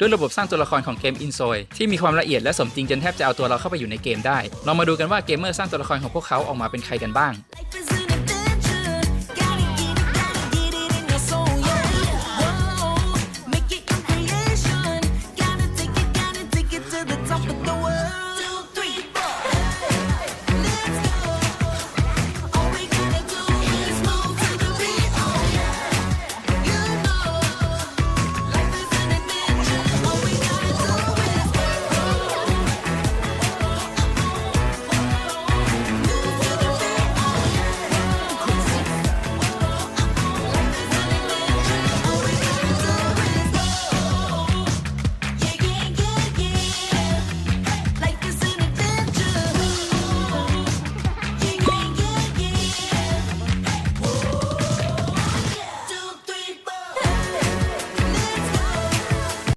ด้วยระบบสร้างตัวละครของเกม Insole ที่มีความละเอียดและสมจริงจนแทบจะเอาตัวเราเข้าไปอยู่ในเกมได้ เรามาดูกันว่าเกมเมอร์สร้างตัวละครของพวกเขาออกมาเป็นใครกันบ้าง